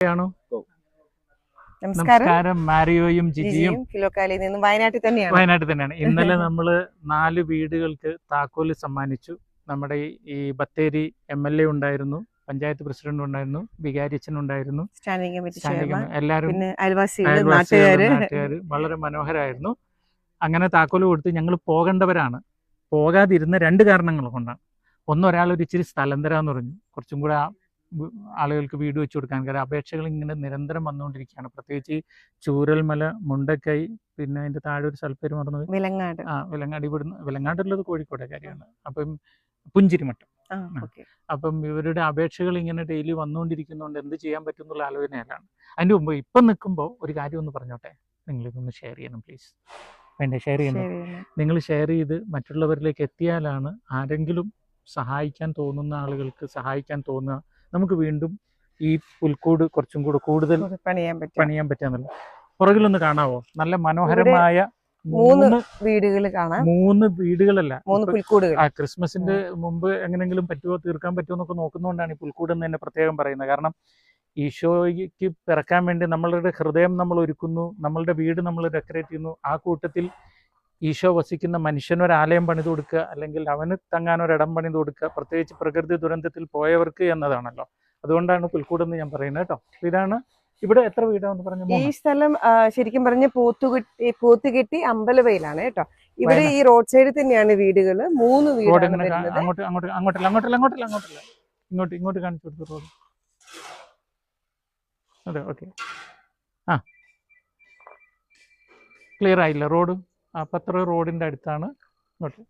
ആണോ? നമസ്കാരം. മാരിയോയും ജിജിയും കിലോക്കാലിയിൽ നിന്നും വയനാട്ടിൽ തന്നെയാണ്. വയനാട്ടിൽ തന്നെയാണ്. ഇന്നലെ നമ്മൾ നാല് വീടുകൾക്ക് താക്കോൽ സമ്മാനിച്ചു. നമ്മുടെ ഈ- ഈ ബത്തേരി എം എൽ എ ഉണ്ടായിരുന്നു പഞ്ചായത്ത് പ്രസിഡന്റ് ഉണ്ടായിരുന്നു വികാരിച്ചൻ ഉണ്ടായിരുന്നു. സ്റ്റാൻഡിംഗ് കമ്മിറ്റി ചെയർമാൻ എല്ലാവരും നാട്ടുകാര്. വളരെ മനോഹരമായിരുന്നു അങ്ങനെ താക്കോൽ കൊടുത്ത് ഞങ്ങൾ പോകേണ്ടവരാണ്. പോകാതിരുന്ന രണ്ട് കാരണങ്ങൾ കൊണ്ടാണ്. ഒന്ന് ഒരാൾ ഒരു ഇച്ചിരി സ്ഥലം തരാന്ന് പറഞ്ഞു. കുറച്ചും കൂടെ ആളുകൾക്ക് വീട് വെച്ച് കൊടുക്കാൻ കാര്യം അപേക്ഷകൾ ഇങ്ങനെ നിരന്തരം വന്നുകൊണ്ടിരിക്കുകയാണ്. പ്രത്യേകിച്ച് ചൂരൽമല മുണ്ടക്കൈ പിന്നെ അതിന്റെ താഴെ ഒരു സ്ഥലപ്പേര് മറന്നത് വിലങ്ങാട്. ആ വിലങ്ങാട്. ഇവിടുന്ന് വിലങ്ങാടുള്ളത് കോഴിക്കോട് കാര്യമാണ്. അപ്പം പുഞ്ചിരിമട്ടം. അപ്പം ഇവരുടെ അപേക്ഷകൾ ഇങ്ങനെ ഡെയിലി വന്നുകൊണ്ടിരിക്കുന്നതുകൊണ്ട് എന്ത് ചെയ്യാൻ പറ്റും എന്നുള്ള ആലോചനയിലാണ്. അതിന്റെ മുമ്പ് ഇപ്പം നിൽക്കുമ്പോൾ ഒരു കാര്യം ഒന്ന് പറഞ്ഞോട്ടെ? നിങ്ങൾ ഇതൊന്ന് ഷെയർ ചെയ്യണം പ്ലീസ് വേണ്ടേ? ഷെയർ ചെയ്യണം. നിങ്ങൾ ഷെയർ ചെയ്ത് മറ്റുള്ളവരിലേക്ക് എത്തിയാലാണ് ആരെങ്കിലും സഹായിക്കാൻ തോന്നുന്ന ആളുകൾക്ക് സഹായിക്കാൻ തോന്നുക നമുക്ക് വീണ്ടും ഈ പുൽക്കൂട് കുറച്ചും കൂടെ കൂടുതൽ പണിയാൻ പറ്റും. പണിയാൻ പുറകിലൊന്ന് കാണാവോ? നല്ല മനോഹരമായ മൂന്ന് വീടുകൾ കാണാം. മൂന്ന് വീടുകളല്ല. മൂന്ന് പുൽക്കൂടുകൾ. ആ ക്രിസ്മസിന്റെ മുമ്പ് എങ്ങനെങ്കിലും പറ്റുമോ തീർക്കാൻ പറ്റുമോ എന്നൊക്കെ നോക്കുന്നതുകൊണ്ടാണ് ഈ പുൽക്കൂട് എന്ന് തന്നെ പ്രത്യേകം പറയുന്നത്. കാരണം ഈശോയ്ക്ക് പിറക്കാൻ വേണ്ടി നമ്മളുടെ ഹൃദയം നമ്മൾ ഒരുക്കുന്നു നമ്മളുടെ വീട് നമ്മൾ ഡെക്കറേറ്റ് ചെയ്യുന്നു. ആ കൂട്ടത്തിൽ ഈശോ വസിക്കുന്ന മനുഷ്യനൊരാലയം പണിത് കൊടുക്കുക അല്ലെങ്കിൽ അവന് തങ്ങാൻ ഒരു ഇടം പണിത് കൊടുക്കുക പ്രത്യേകിച്ച് പ്രകൃതി ദുരന്തത്തിൽ പോയവർക്ക് എന്നതാണല്ലോ. അതുകൊണ്ടാണ് പുൽക്കൂടെന്ന് ഞാൻ പറയുന്നത് കേട്ടോ. ഇതാണ് ഇവിടെ എത്ര വീടാന്ന് പറഞ്ഞു ഈ സ്ഥലം ശരിക്കും പറഞ്ഞ പോത്തുകെട്ടി പോത്തുകെട്ടി അമ്പലവയിലാണ് കേട്ടോ. ഇവിടെ ഈ റോഡ് സൈഡിൽ തന്നെയാണ് വീടുകൾ മൂന്ന് വീടാണ് അങ്ങോട്ട് അങ്ങോട്ട് അങ്ങോട്ടല്ല അങ്ങോട്ടല്ല അങ്ങോട്ടല്ല അങ്ങോട്ടല്ല. ഇങ്ങോട്ട് ഇങ്ങോട്ട് കാണിച്ചു കൊടുത്തു റോഡ്? അതെ ഓക്കെ. ആ. ക്ലിയർ ആയില്ല റോഡ്? ആ പത്ര റോഡിന്റെ അടുത്താണ് ഇങ്ങോട്ട്.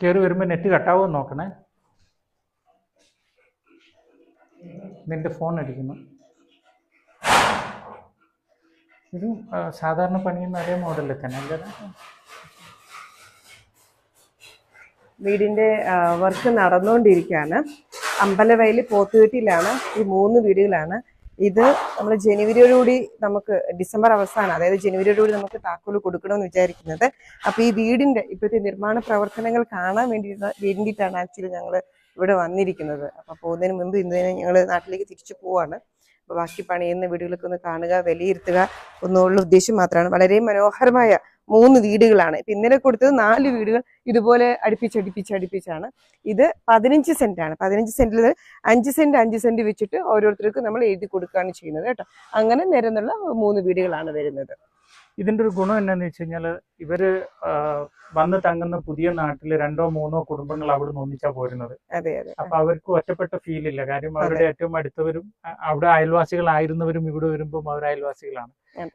കയറി വരുമ്പോൾ നെറ്റ് കട്ടാവോ നോക്കണേ. നിന്റെ ഫോൺ അടിക്കുന്നു. ഇത് സാധാരണ പണിയുന്ന അതേ മോഡലിൽ തന്നെ അല്ലേ? വീടിന്റെ വർക്ക് നടന്നുകൊണ്ടിരിക്കുകയാണ് അമ്പലവയൽ പോത്തുകെട്ടിലാണ് ഈ മൂന്ന് വീടുകളാണ്. ഇത് നമ്മൾ ജനുവരിയോടുകൂടി നമുക്ക് ഡിസംബർ അവസാനം അതായത് ജനുവരിയോടുകൂടി നമുക്ക് താക്കോൽ കൊടുക്കണമെന്ന് വിചാരിക്കുന്നത്. അപ്പോൾ ഈ വീടിന്റെ ഇപ്പോഴത്തെ നിർമ്മാണ പ്രവർത്തനങ്ങൾ കാണാൻ വേണ്ടിയിട്ട് വേണ്ടിയിട്ടാണ് ആക്ച്വലി ഞങ്ങൾ ഇവിടെ വന്നിരിക്കുന്നത്. അപ്പോൾ പോകുന്നതിന് മുമ്പ് ഇന്ന് ഞങ്ങൾ നാട്ടിലേക്ക് തിരിച്ചു പോവാണ്. അപ്പോൾ ബാക്കി പണിയുന്ന വീടുകളൊക്കെ ഒന്ന് കാണുക വിലയിരുത്തുക ഒന്നുള്ള ഉദ്ദേശം മാത്രമാണ്. വളരെ മനോഹരമായ മൂന്ന് വീടുകളാണ്. ഇപ്പൊ ഇന്നലെ കൊടുത്തത് നാല് വീടുകൾ ഇതുപോലെ അടുപ്പിച്ചടുപ്പിച്ച് അടുപ്പിച്ച് അടുപ്പിച്ചാണ്. ഇത് പതിനഞ്ച് സെന്റ് ആണ് പതിനഞ്ച് സെന്റിൽ അഞ്ച് സെന്റ് അഞ്ച് സെന്റ് വെച്ചിട്ട് ഓരോരുത്തർക്കും നമ്മൾ എഴുതി കൊടുക്കുകയാണ് ചെയ്യുന്നത് കേട്ടോ. അങ്ങനെ നിരന്നുള്ള മൂന്ന് വീടുകളാണ് വരുന്നത്. ഇതിന്റെ ഒരു ഗുണം എന്നാന്ന് വെച്ച് കഴിഞ്ഞാൽ ഇവർ വന്ന് തങ്ങുന്ന പുതിയ നാട്ടിൽ രണ്ടോ മൂന്നോ കുടുംബങ്ങൾ അവിടെ നിന്ന് ഒന്നിച്ചാ പോരുന്നത്. അപ്പൊ അവർക്ക് ഒറ്റപ്പെട്ട ഫീൽ ഇല്ല. കാര്യം അവരുടെ ഏറ്റവും അടുത്തവരും അവിടെ അയൽവാസികളായിരുന്നവരും ഇവിടെ വരുമ്പോൾ അവർ അയൽവാസികളാണ്.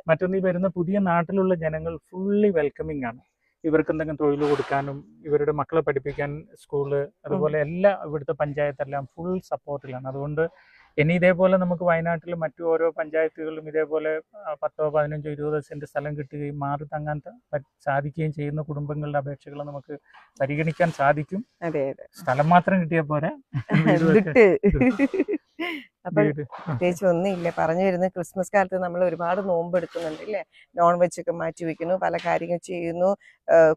മറ്റൊന്ന് ഈ വരുന്ന പുതിയ നാട്ടിലുള്ള ജനങ്ങൾ ഫുള്ളി വെൽക്കമിങ് ആണ്. ഇവർക്ക് എന്തെങ്കിലും തൊഴിൽ കൊടുക്കാനും ഇവരുടെ മക്കളെ പഠിപ്പിക്കാൻ സ്കൂൾ അതുപോലെ എല്ലാ ഇവിടുത്തെ പഞ്ചായത്തെല്ലാം ഫുൾ സപ്പോർട്ടിലാണ് അതുകൊണ്ട് ഇനി ഇതേപോലെ നമുക്ക് വയനാട്ടിൽ മറ്റു ഓരോ പഞ്ചായത്തുകളിലും ഇതേപോലെ പത്തോ പതിനഞ്ചോ ഇരുപതോ സെന്റ് സ്ഥലം കിട്ടുകയും മാറി തങ്ങാൻ സാധിക്കുകയും ചെയ്യുന്ന കുടുംബങ്ങളുടെ അപേക്ഷകൾ നമുക്ക് പരിഗണിക്കാൻ സാധിക്കും. സ്ഥലം മാത്രം കിട്ടിയ ദുട്ട് അപ്പൊ പ്രത്യേകിച്ച് ഒന്നുമില്ല. പറഞ്ഞു വരുന്നത് ക്രിസ്മസ് കാലത്ത് നമ്മൾ ഒരുപാട് നോമ്പ് എടുക്കുന്നുണ്ട് ഇല്ലേ? നോൺ വെജ് ഒക്കെ മാറ്റി വെക്കുന്നു പല കാര്യങ്ങൾ ചെയ്യുന്നു.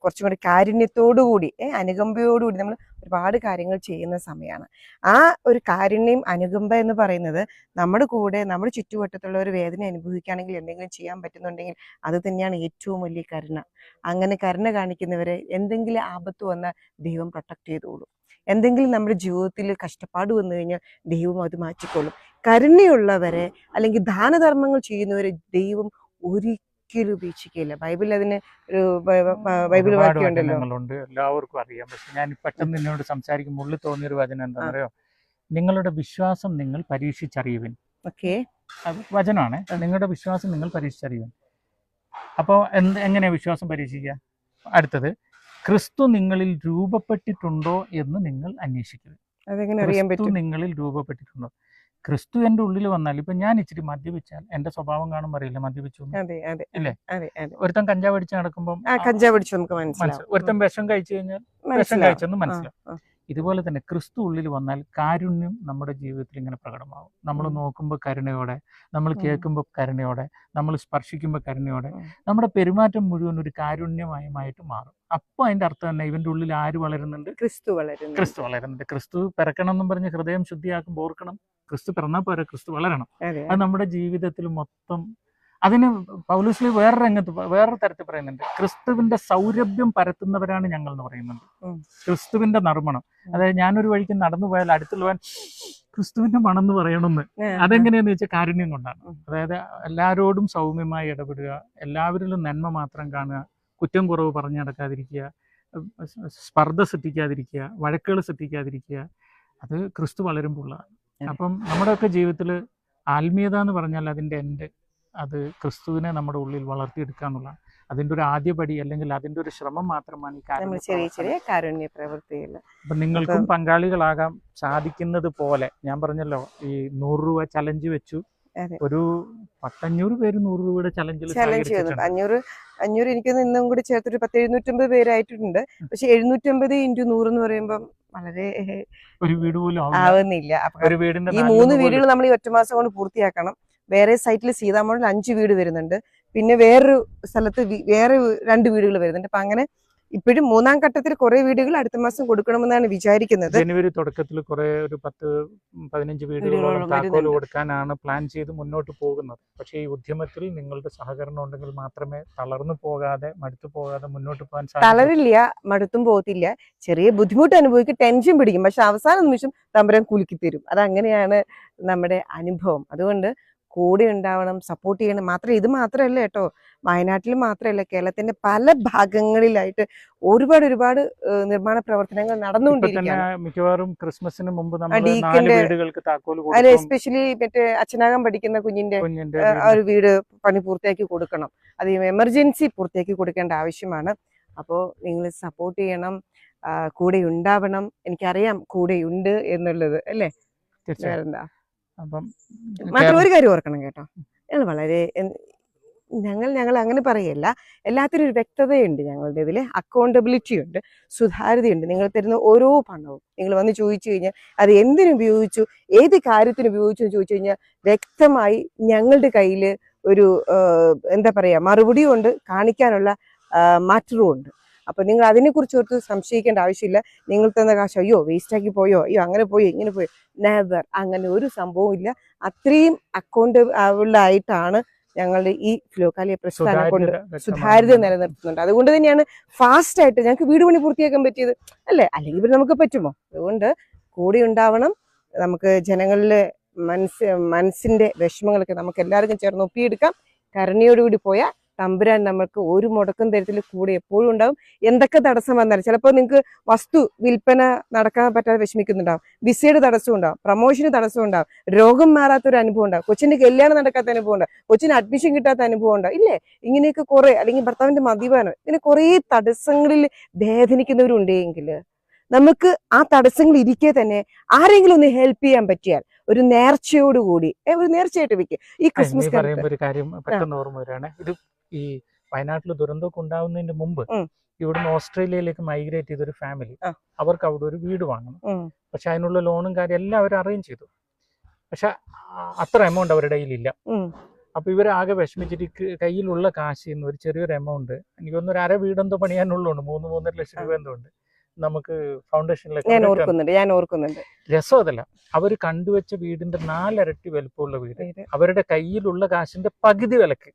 കുറച്ചും കൂടി കാരുണ്യത്തോടു കൂടി ഏഹ് അനുകമ്പയോടുകൂടി നമ്മൾ ഒരുപാട് കാര്യങ്ങൾ ചെയ്യുന്ന സമയമാണ്. ആ ഒരു കാരുണ്യം അനുകമ്പ എന്ന് പറയുന്നത് നമ്മുടെ കൂടെ നമ്മുടെ ചുറ്റുവട്ടത്തുള്ള ഒരു വേദന അനുഭവിക്കുകയാണെങ്കിൽ എന്തെങ്കിലും ചെയ്യാൻ പറ്റുന്നുണ്ടെങ്കിൽ അത് തന്നെയാണ് ഏറ്റവും വലിയ കരുണ. അങ്ങനെ കരുണ കാണിക്കുന്നവരെ എന്തെങ്കിലും ആപത്ത് വന്നാൽ ദൈവം പ്രൊട്ടക്ട് ചെയ്തോളും. എന്തെങ്കിലും നമ്മുടെ ജീവിതത്തിൽ കഷ്ടപ്പാട് വന്നു കഴിഞ്ഞാൽ ദൈവം അത് മാറ്റിക്കൊള്ളും. കരുണയുള്ളവരെ അല്ലെങ്കിൽ ദാനധർമ്മങ്ങൾ ചെയ്യുന്നവരെ ദൈവം ഒരിക്കലും ഉപേക്ഷിക്കില്ല ബൈബിളിൽ അതിന് ഒരു ബൈബിൾ വചനങ്ങളുണ്ട്. എല്ലാവർക്കും അറിയാം. പക്ഷെ ഞാൻ പെട്ടെന്ന് നിന്നോട് സംസാരിക്കുമ്പോൾ ഉള്ളിൽ തോന്നിയൊരു വചനം എന്താ പറയുക നിങ്ങളുടെ വിശ്വാസം നിങ്ങൾ പരീക്ഷിച്ചറിയുവിൻ. ഓക്കെ. വചനമാണ്. നിങ്ങളുടെ വിശ്വാസം നിങ്ങൾ പരീക്ഷിച്ചറിയുവിൻ. അപ്പോൾ എന്ത് എങ്ങനെയാ വിശ്വാസം പരീക്ഷിക്കുക? അടുത്തത്. ക്രിസ്തു നിങ്ങളിൽ രൂപപ്പെട്ടിട്ടുണ്ടോ എന്ന് നിങ്ങൾ അന്വേഷിക്കുക. ക്രിസ്തു നിങ്ങളിൽ രൂപപ്പെട്ടിട്ടുണ്ടോ? ക്രിസ്തു എന്റെ ഉള്ളിൽ വന്നാൽ ഇപ്പൊ ഞാൻ ഇച്ചിരി മദ്യപിച്ചാൽ എന്റെ സ്വഭാവം കാണുമ്പോൾ അറിയില്ല? മദ്യപിച്ചു അല്ലേ ഒരുത്തൻ കഞ്ചാവ് അടിച്ച് നടക്കുമ്പോൾ ആ കഞ്ചാവ് പിടിച്ച് നമുക്ക് മനസ്സിലാവും. മനസ്സിലാവും ഒരുത്തൻ വിഷം കഴിച്ചു കഴിഞ്ഞാൽ വിഷം കഴിച്ചെന്ന് മനസ്സിലാവും. ഇതുപോലെ തന്നെ ക്രിസ്തു ഉള്ളിൽ വന്നാൽ കാരുണ്യം നമ്മുടെ ജീവിതത്തിൽ ഇങ്ങനെ പ്രകടമാകും നമ്മൾ നോക്കുമ്പോൾ കരുണയോടെ നമ്മൾ കേൾക്കുമ്പോൾ കരുണയോടെ നമ്മൾ സ്പർശിക്കുമ്പോൾ കരുണയോടെ നമ്മുടെ പെരുമാറ്റം മുഴുവൻ ഒരു കാരുണ്യമയമായിട്ട് മാറും. അപ്പോൾ അതിന്റെ അർത്ഥം തന്നെ ഇവന്റെ ഉള്ളിൽ ആര് വളരുന്നുണ്ട്? ക്രിസ്തു വളരുന്നു. ക്രിസ്തു വളരുന്നുണ്ട്. ക്രിസ്തു പിറക്കണം എന്നും പറഞ്ഞ് ഹൃദയം ശുദ്ധിയാക്കുമ്പോൾ ഓർക്കണം. ക്രിസ്തു പിറന്നാൽ പോരാ ക്രിസ്തു വളരണം. അത് നമ്മുടെ ജീവിതത്തിൽ മൊത്തം അതിന് പൗലൂസിൽ വേറെ രംഗത്ത് വേറെ തരത്തിൽ പറയുന്നുണ്ട്. ക്രിസ്തുവിന്റെ സൗരഭ്യം പരത്തുന്നവരാണ് ഞങ്ങൾ എന്ന് പറയുന്നുണ്ട് ക്രിസ്തുവിന്റെ നർമ്മണം. അതായത് ഞാനൊരു വഴിക്ക് നടന്നു പോയാൽ അടുത്തുള്ളവൻ ക്രിസ്തുവിന്റെ മണം എന്ന് പറയണമെന്ന്. അതെങ്ങനെയാന്ന് വെച്ചാൽ കാരുണ്യം കൊണ്ടാണ്. അതായത് എല്ലാവരോടും സൗമ്യമായി ഇടപെടുക എല്ലാവരിലും നന്മ മാത്രം കാണുക കുറ്റം കുറവ് പറഞ്ഞു നടക്കാതിരിക്കുക സ്പർദ്ധ സൃഷ്ടിക്കാതിരിക്കുക വഴക്കുകൾ സൃഷ്ടിക്കാതിരിക്കുക അത് ക്രിസ്തു വളരുമ്പോൾ ഉള്ളതാണ് അപ്പം നമ്മുടെയൊക്കെ ജീവിതത്തിൽ ആത്മീയത എന്ന് പറഞ്ഞാൽ അതിന്റെ എന്റെ അത് ക്രിസ്തുവിനെ നമ്മുടെ ഉള്ളിൽ വളർത്തിയെടുക്കുക എന്നുള്ളതാണ് അതിന്റെ ഒരു ആദ്യപടി അല്ലെങ്കിൽ അതിന്റെ ഒരു ശ്രമം മാത്രമാണ് ഈ നമ്മൾ ചെറിയ ചെറിയ കാരുണ്യ പ്രവൃത്തിയിൽ അപ്പം നിങ്ങൾക്കും പങ്കാളികളാകാൻ സാധിക്കുന്നത് പോലെ ഞാൻ പറഞ്ഞല്ലോ ഈ നൂറ് രൂപ ചലഞ്ച് വെച്ചു. ഒരു പത്തഞ്ഞൂറ് പേര് നൂറ് രൂപയുടെ ചലഞ്ചിൽ ചലഞ്ച് ചെയ്തു. അഞ്ഞൂറ് അഞ്ഞൂറ് എനിക്ക് ഇന്നും കൂടി ചേർത്തൊരു പത്ത് എഴുന്നൂറ്റമ്പത് പേരായിട്ടുണ്ട്. പക്ഷെ എഴുന്നൂറ്റമ്പത് ഇന്റു നൂറ് എന്ന് പറയുമ്പം വളരെ ഒരു വീട് പോലും ആവുന്നില്ല. ഒരു ഈ മൂന്ന് വീടുകൾ നമ്മൾ ഈ ഒറ്റ മാസം കൊണ്ട് പൂർത്തിയാക്കണം. വേറെ സൈറ്റിൽ സീതാമോളിൽ അഞ്ച് വീട് വരുന്നുണ്ട്. പിന്നെ വേറൊരു സ്ഥലത്ത് വേറെ രണ്ട് വീടുകൾ വരുന്നുണ്ട്. അപ്പൊ അങ്ങനെ ഇപ്പോഴും മൂന്നാം ഘട്ടത്തിൽ കുറെ വീടുകൾ അടുത്ത മാസം കൊടുക്കണമെന്നാണ് വിചാരിക്കുന്നത്. ജനുവരി തുടക്കത്തിൽ കുറെ ഒരു പത്ത് പതിനഞ്ച് വീടുകളോളം താക്കോൽ കൊടുക്കാനാണ് പ്ലാൻ ചെയ്ത് മുന്നോട്ട് പോകുന്നത്. പക്ഷേ ഈ ഉദ്യമത്തിൽ നിങ്ങളുടെ സഹകരണം ഉണ്ടെങ്കിൽ മാത്രമേ തളർന്നു പോകാതെ മടുത്തു പോകാതെ മുന്നോട്ട് പോകാൻ സാധിക്കൂ. തളരില്ല മടുത്തും പോകത്തില്ല. ചെറിയ ബുദ്ധിമുട്ട് അനുഭവിക്കും ടെൻഷൻ പിടിക്കും. പക്ഷെ അവസാന നിമിഷം തമ്പരം കുലുക്കി തരും അതങ്ങനെയാണ് നമ്മുടെ അനുഭവം. അതുകൊണ്ട് കൂടെ ഉണ്ടാവണം സപ്പോർട്ട് ചെയ്യണം. മാത്രം ഇത് മാത്രമല്ല കേട്ടോ വയനാട്ടിൽ മാത്രമല്ല കേരളത്തിന്റെ പല ഭാഗങ്ങളിലായിട്ട് ഒരുപാട് ഒരുപാട് നിർമ്മാണ പ്രവർത്തനങ്ങൾ നടന്നുകൊണ്ടിരിക്കുകയാണ്. മിക്കവാറും ക്രിസ്മസിന് മുമ്പ് എസ്പെഷ്യലി മറ്റേ അച്ഛനാകാൻ പഠിക്കുന്ന കുഞ്ഞിന്റെ ഒരു വീട് പണി പൂർത്തിയാക്കി കൊടുക്കണം. അത് എമർജൻസി പൂർത്തിയാക്കി കൊടുക്കേണ്ട ആവശ്യമാണ്. അപ്പോൾ നിങ്ങൾ സപ്പോർട്ട് ചെയ്യണം കൂടെ ഉണ്ടാവണം. എനിക്കറിയാം കൂടെയുണ്ട് എന്നുള്ളത് അല്ലേ? തീർച്ചയായും. അപ്പം മാത്രം ഒരു കാര്യം ഓർക്കണം കേട്ടോ. ഞങ്ങൾ വളരെ ഞങ്ങൾ ഞങ്ങൾ അങ്ങനെ പറയല്ല. എല്ലാത്തിനും ഒരു വ്യക്തതയുണ്ട് ഞങ്ങളുടെ ഇതിൽ അക്കൗണ്ടബിലിറ്റി ഉണ്ട്. സുതാര്യതയുണ്ട്. നിങ്ങൾ തരുന്ന ഓരോ പണവും. നിങ്ങൾ വന്ന് ചോദിച്ചു കഴിഞ്ഞാൽ അത് എന്തിനു ഉപയോഗിച്ചു? ഏത് കാര്യത്തിന് ഉപയോഗിച്ചു എന്ന് ചോദിച്ചു കഴിഞ്ഞാൽ വ്യക്തമായി ഞങ്ങളുടെ കയ്യിൽ ഒരു എന്താ പറയുക മറുപടിയും ഉണ്ട് കാണിക്കാനുള്ള മാറ്ററും ഉണ്ട്. അപ്പൊ നിങ്ങൾ അതിനെക്കുറിച്ച് ഓർത്ത് സംശയിക്കേണ്ട ആവശ്യമില്ല. നിങ്ങൾ തന്ന കാശ് അയ്യോ വേസ്റ്റാക്കി പോയോ അയ്യോ അങ്ങനെ പോയോ ഇങ്ങനെ പോയോ നെവർ അങ്ങനെ ഒരു സംഭവം ഇല്ല. അത്രയും അക്കൗണ്ട് ആയിട്ടാണ് ഞങ്ങളുടെ ഈ ഫ്ലോക്കാലിയ പ്രസ്ഥാനം കൊണ്ട് സുതാര്യത നിലനിർത്തുന്നുണ്ട്. അതുകൊണ്ട് തന്നെയാണ് ഫാസ്റ്റ് ആയിട്ട് ഞങ്ങൾക്ക് വീട് പണി പൂർത്തിയാക്കാൻ പറ്റിയത് അല്ലേ? അല്ലെങ്കിൽ പിന്നെ നമുക്ക് പറ്റുമോ? അതുകൊണ്ട് കൂടി ഉണ്ടാവണം. നമുക്ക് ജനങ്ങളിലെ മനസ്സ് മനസ്സിന്റെ വിഷമങ്ങളൊക്കെ നമുക്ക് എല്ലാവർക്കും ചേർന്ന് ഒപ്പിയെടുക്കാം. കരുണയോടുകൂടി പോയാൽ തമ്പുരാൻ നമ്മൾക്ക് ഒരു മുടക്കും തരത്തിൽ കൂടെ എപ്പോഴും ഉണ്ടാവും. എന്തൊക്കെ തടസ്സം വന്നാലും ചിലപ്പോൾ നിങ്ങൾക്ക് വസ്തു വിൽപ്പന നടക്കാൻ പറ്റാതെ വിഷമിക്കുന്നുണ്ടാവും. വിസയുടെ തടസ്സം ഉണ്ടാവും പ്രൊമോഷന് തടസ്സം ഉണ്ടാവും രോഗം മാറാത്തൊരു അനുഭവം ഉണ്ടാവും. കൊച്ചിന്റെ കല്യാണം നടക്കാത്ത അനുഭവം ഉണ്ടാവും. കൊച്ചിന് അഡ്മിഷൻ കിട്ടാത്ത അനുഭവം ഉണ്ടാവും. ഇല്ലേ? ഇങ്ങനെയൊക്കെ കുറെ അല്ലെങ്കിൽ ഭർത്താവിന്റെ മദ്യപാനം ഇങ്ങനെ കുറേ തടസ്സങ്ങളിൽ വേദനിക്കുന്നവരുണ്ടെങ്കിൽ നമുക്ക് ആ തടസ്സങ്ങൾ ഇരിക്കെ തന്നെ ആരെങ്കിലും ഒന്ന് ഹെൽപ്പ് ചെയ്യാൻ പറ്റിയാൽ ഒരു നേർച്ചയോടുകൂടി ഒരു നേർച്ചയായിട്ട് വെക്കുക ഈ ക്രിസ്മസ് ഒരു കാര്യം പെട്ടെന്ന് ഓർമ്മ വരികയാണ്. ഇത് ഈ വയനാട്ടിൽ ദുരന്തമൊക്കെ ഉണ്ടാവുന്നതിന് മുമ്പ്. ഇവിടുന്ന് ഓസ്ട്രേലിയയിലേക്ക് മൈഗ്രേറ്റ് ചെയ്തൊരു ഫാമിലി. അവർക്ക് അവിടെ ഒരു വീട് വാങ്ങണം. പക്ഷെ അതിനുള്ള ലോണും കാര്യം എല്ലാം അവർ അറേഞ്ച് ചെയ്തു. പക്ഷെ അത്ര എമൗണ്ട് അവരുടെ കയ്യിലില്ല. അപ്പൊ ആകെ വിഷമിച്ചിട്ട് കയ്യിലുള്ള കാശിൽ നിന്ന് ഒരു ചെറിയൊരു എമൗണ്ട് എനിക്കൊന്ന് ഒരു അര വീടെന്തോ പണിയാനുള്ളതുണ്ട് മൂന്ന് മൂന്നര ലക്ഷം രൂപ എന്തോ ഉണ്ട്. നമുക്ക് ഫൗണ്ടേഷനിലേക്ക് ഞാൻ ഓർക്കുന്നുണ്ട് ഞാൻ ഓർക്കുന്നുണ്ട്. രസം അതല്ല. അവർ കണ്ടുവച്ച വീടിന്റെ നാലരട്ടി വലുപ്പമുള്ള വീട്. അവരുടെ കയ്യിലുള്ള കാശിന്റെ പകുതി വിലക്ക്.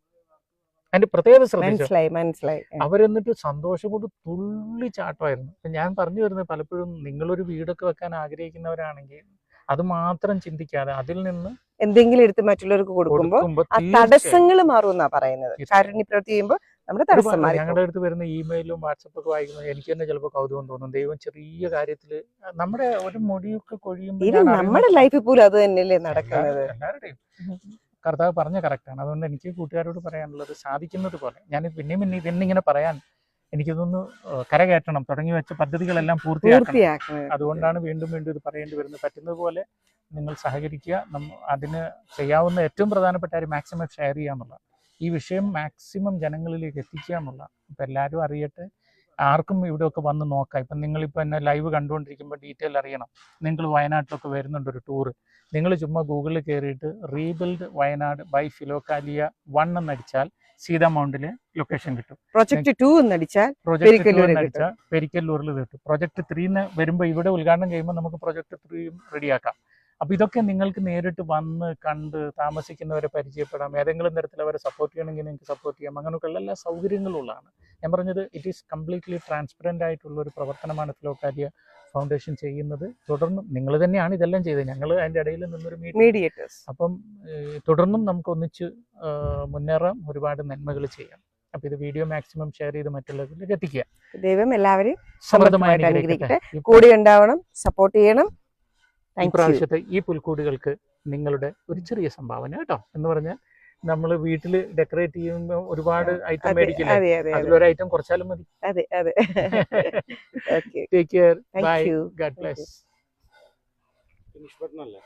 അതിന്റെ പ്രത്യേകത മനസ്സിലായി മനസ്സിലായി. അവരെന്നിട്ട് സന്തോഷം കൊണ്ട് തുള്ളി ചാട്ടമായിരുന്നു. ഞാൻ പറഞ്ഞു വരുന്നത് പലപ്പോഴും നിങ്ങളൊരു വീടൊക്കെ വെക്കാൻ ആഗ്രഹിക്കുന്നവരാണെങ്കിൽ അത് മാത്രം ചിന്തിക്കാതെ അതിൽ നിന്ന് എന്തെങ്കിലും എടുത്ത് മറ്റുള്ളവർക്ക് കൊടുക്കുമ്പോൾ തടസ്സങ്ങൾ മാറുമെന്നാ പറയുന്നത്. തീർച്ചയായും. കാരുണ്യ പ്രവൃത്തി ചെയ്യുമ്പോൾ നമ്മുടെ തടസ്സം ഞങ്ങളുടെ അടുത്ത് വരുന്ന ഇമെയിലും വാട്സപ്പൊക്കെ വായിക്കുമ്പോൾ എനിക്ക് തന്നെ ചിലപ്പോൾ കൗതുകം തോന്നും. ദൈവം ചെറിയ കാര്യത്തിൽ നമ്മുടെ ഒരു മുടിയൊക്കെ കൊഴിയുമ്പോൾ നമ്മുടെ ലൈഫിൽ പോലും അത് തന്നെയല്ലേ നടക്കുന്നത്? എല്ലാവരുടെയും. കർത്താവ് പറഞ്ഞ കറക്റ്റാണ് അതുകൊണ്ട് എനിക്ക് കൂട്ടുകാരോട് പറയാനുള്ളത് സാധിക്കുന്നത് പോലെ ഞാൻ പിന്നെയും പിന്നെ ഇതെന്നിങ്ങനെ പറയാൻ എനിക്കിതൊന്ന് കരകയറ്റണം. തുടങ്ങി വെച്ച പദ്ധതികളെല്ലാം പൂർത്തിയാക്കണം. അതുകൊണ്ടാണ് വീണ്ടും വീണ്ടും ഇത് പറയേണ്ടി വരുന്നത്. പറ്റുന്നത് പോലെ നിങ്ങൾ സഹകരിക്കുക. അതിന് ചെയ്യാവുന്ന ഏറ്റവും പ്രധാനപ്പെട്ട കാര്യം മാക്സിമം ഷെയർ ചെയ്യുക എന്നുള്ളതാണ്. ഈ വിഷയം മാക്സിമം ജനങ്ങളിലേക്ക് എത്തിക്കുക എന്നുള്ളതാണ്. അപ്പം എല്ലാവരും അറിയട്ടെ. ആർക്കും ഇവിടെയൊക്കെ വന്ന് നോക്കാം. ഇപ്പം നിങ്ങളിപ്പോൾ എന്നെ ലൈവ് കണ്ടുകൊണ്ടിരിക്കുമ്പോൾ ഡീറ്റെയിൽ അറിയണം. നിങ്ങൾ വയനാട്ടിലൊക്കെ വരുന്നുണ്ട് ഒരു ടൂറ് നിങ്ങൾ ചുമ്മാ ഗൂഗിളിൽ കയറിയിട്ട് rebuild Wayanad by Philokalia one എന്നടിച്ചാൽ Seetha മൗണ്ടിലെ ലൊക്കേഷൻ കിട്ടും. പ്രൊജക്ട് ടു എന്നടിച്ചാൽ പെരിക്കല്ലൂരിൽ കിട്ടും. പ്രൊജക്ട് ത്രീന്ന് വരുമ്പോൾ ഇവിടെ ഉദ്ഘാടനം ചെയ്യുമ്പോൾ നമുക്ക് പ്രൊജക്ട് ത്രീയും റെഡിയാക്കാം അപ്പോൾ ഇതൊക്കെ നിങ്ങൾക്ക് നേരിട്ട് വന്ന് കണ്ട് താമസിക്കുന്നവരെ പരിചയപ്പെടാം. ഏതെങ്കിലും തരത്തിൽ അവരെ സപ്പോർട്ട് ചെയ്യണമെങ്കിൽ നിങ്ങൾക്ക് സപ്പോർട്ട് ചെയ്യാം. അങ്ങനെയൊക്കെയുള്ള എല്ലാ സൗകര്യങ്ങളും ഉള്ളതാണ് ഞാൻ പറഞ്ഞത് ഇറ്റ് ഈസ് കംപ്ലീറ്റ്ലി ട്രാൻസ്പെറന്റ് ആയിട്ടുള്ള ഒരു പ്രവർത്തനമാണ് ഫിലോകാര്യ ഫൗണ്ടേഷൻ ചെയ്യുന്നത്. തുടർന്നും നിങ്ങൾ തന്നെയാണ് ഇതെല്ലാം ചെയ്തത്. ഞങ്ങൾ അതിന്റെ ഇടയിൽ നിന്നൊരു മീഡിയേറ്റേഴ്സ് അപ്പം തുടർന്നും നമുക്ക് ഒന്നിച്ച് മുന്നേറാം. ഒരുപാട് നന്മകൾ ചെയ്യാം. അപ്പൊ ഇത് വീഡിയോ മാക്സിമം ഷെയർ ചെയ്ത് മറ്റുള്ളവരിലേക്ക് എത്തിക്കുക. ദൈവം എല്ലാവരും സമൃദ്ധമായി സമൃദ്ധമായിട്ട് അനുഗ്രഹിക്കട്ടെ. കൂടി കൂടെ ഉണ്ടാവണം സപ്പോർട്ട് ചെയ്യണം. ഈ താങ്ക് യു പ്രാവശ്യത്തെ ഈ പുൽക്കൂടുകൾക്ക് നിങ്ങളുടെ ഒരു ചെറിയ സംഭാവന കേട്ടോ. എന്ന് പറഞ്ഞാൽ നമ്മൾ വീട്ടിൽ ഡെക്കറേറ്റ് ചെയ്യുമ്പോൾ ഒരുപാട് ഐറ്റം മേടിക്കില്ല? അതിലൊരു ഐറ്റം കുറച്ചാലും മതി. അതെ അതെ. Okay take care Thank bye God. Bless finish button അല്ലേ?